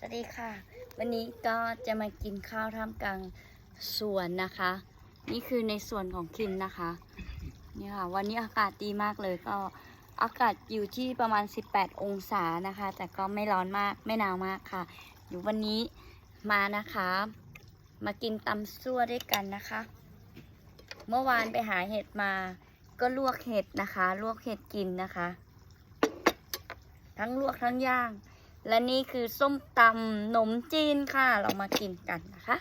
สวัสดีค่ะ วันนี้ก็จะมากินข้าวท่ามกลางสวนนะคะ นี่คือในส่วนของคิมนะคะนี่ค่ะวันนี้อากาศดีมากเลยก็อากาศอยู่ที่ประมาณ 18 องศานะคะ แต่ก็ไม่ร้อนมากไม่หนาวมากค่ะเดี๋ยววันนี้มานะคะ มากินตำซั่วด้วยกันนะคะ เมื่อวานไปหาเห็ดมา ก็ลวกเห็ดนะคะ ลวกเห็ดกินนะคะ ทั้งลวกทั้งย่าง และนี่คือส้มตำหนมจีนค่ะ เรามากินกันนะคะ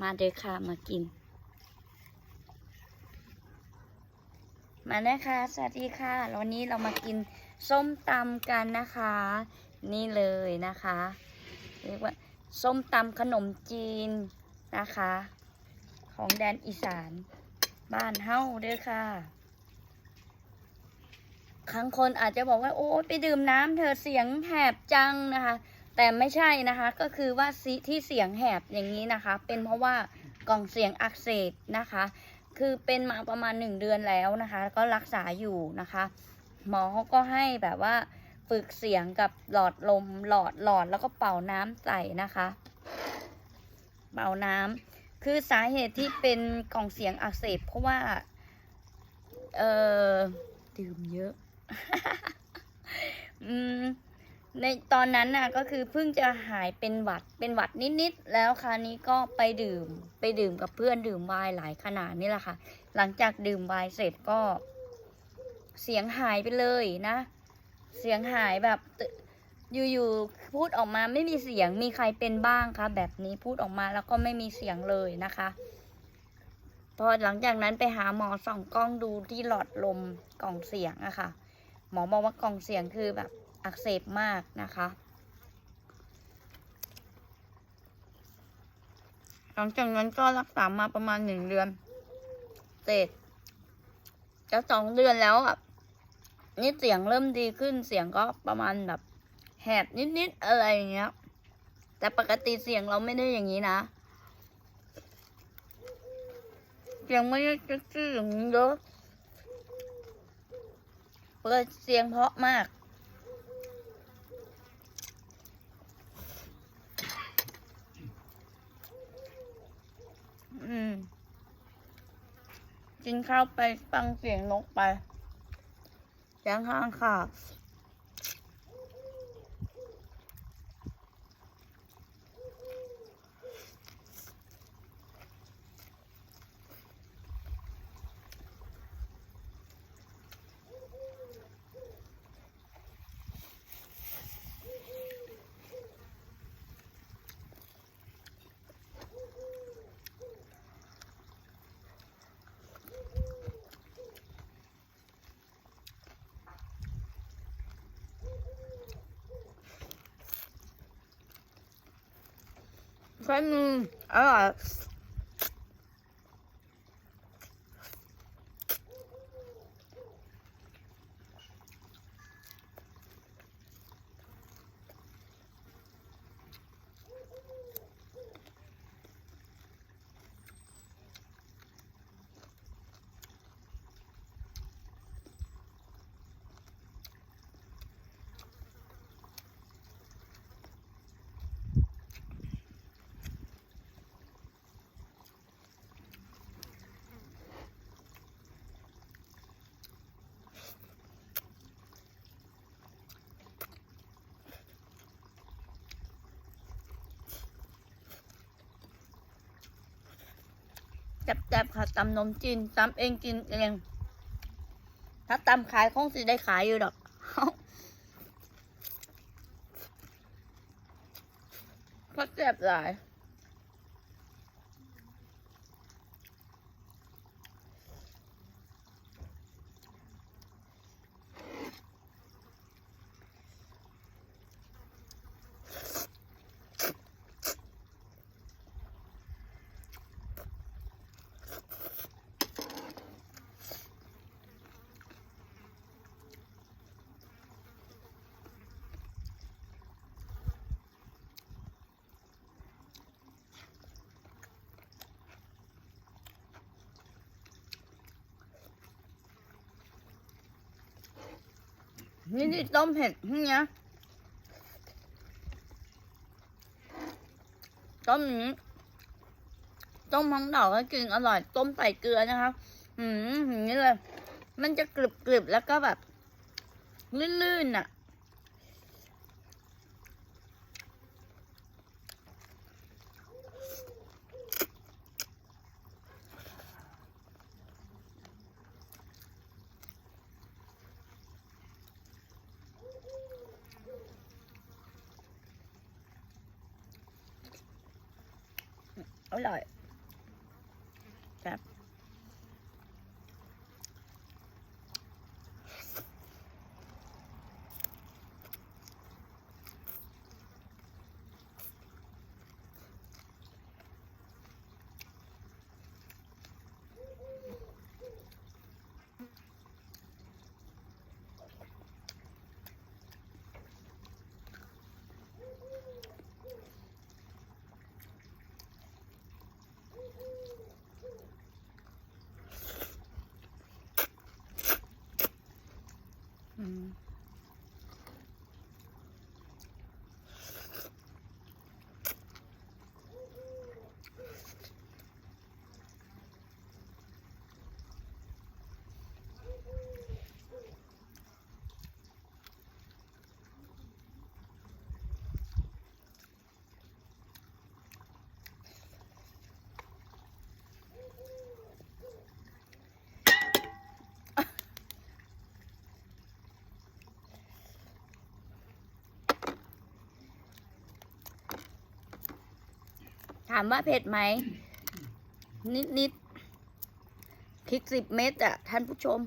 มาเด้อค่ะมากิน มานะคะสวัสดีค่ะแล้ววันนี้เรามากินส้มตำกันนะคะ นี่เลยนะคะเรียกว่าส้มตำขนมจีนนะคะ ของแดนอีสาน บ้านเฮ้าเด้อค่ะ ครั้งคนอาจจะบอกว่าโอ้ไปดื่มน้ำเธอเสียงแหบจังนะคะ แต่ไม่ใช่นะคะก็คือว่าที่เสียงแหบอย่างนี้นะคะ เป็นเพราะว่ากล่องเสียงอักเสบนะคะ คือเป็นมาประมาณหนึ่งเดือนแล้วนะคะ ก็รักษาอยู่นะคะ หมอเขาก็ให้แบบว่าฝึกเสียงกับหลอดลมหลอดหลอดแล้วก็เป่าน้ำใส่นะคะ เป่าน้ำคือสาเหตุที่เป็นกล่องเสียงอักเสบเพราะว่า เออดื่มเยอะ ในตอนนั้นน่ะก็คือเพิ่งจะหายเป็นหวัดเป็นหวัดนิดๆแล้วคราวนี้ก็ไปดื่มไปดื่มกับเพื่อนดื่มไวน์หลายขนาดนี่แหละค่ะ หลังจากดื่มไวน์เสร็จก็ เสียงหายไปเลยนะ เสียงหายแบบอยู่ๆพูดออกมาไม่มีเสียงมีใครเป็นบ้างคะแบบนี้พูดออกมาแล้วก็ไม่มีเสียงเลยนะคะ พอหลังจากนั้นไปหาหมอส่องกล้องดูที่หลอดลมกล่องเสียงอะค่ะ หมอบอกว่ากล่องเสียงคือแบบอักเสบมากนะคะหลังจากนั้นก็รักษามาประมาณหนึ่งเดือนเสร็จจะสองเดือนแล้วอะนี่เสียงเริ่มดีขึ้นเสียงก็ประมาณแบบแหบนิดๆอะไรอย่างเงี้ย แต่ปกติเสียงเราไม่ได้อย่างนี้นะเสียงไม่ได้เซ็กซี่อย่างนี้เยอะ เปิดเสียงเพราะมาก อืม กินข้าวไปฟังเสียงนกไปเสียงข้างค่ะ ใช้มือ แจบๆค่ะตำนมจีนตำเองกินเองถ้าตำขายคงสิได้ขายอยู่ดอกเพราะแจ็บหลาย นี่ที่ต้มเห็ดเนี่ยต้มนี้ต้มทั้งดอกก็กินอร่อย ต้มใส่เกลือนะคะอืมอย่างนี้เลย มันจะกรึบกรึบแล้วก็แบบลื่นๆน่ะ อร่อยามว่าเผ็ดไหม นิดนิดๆพริกสิบเม็ดอะท่านผู้ชม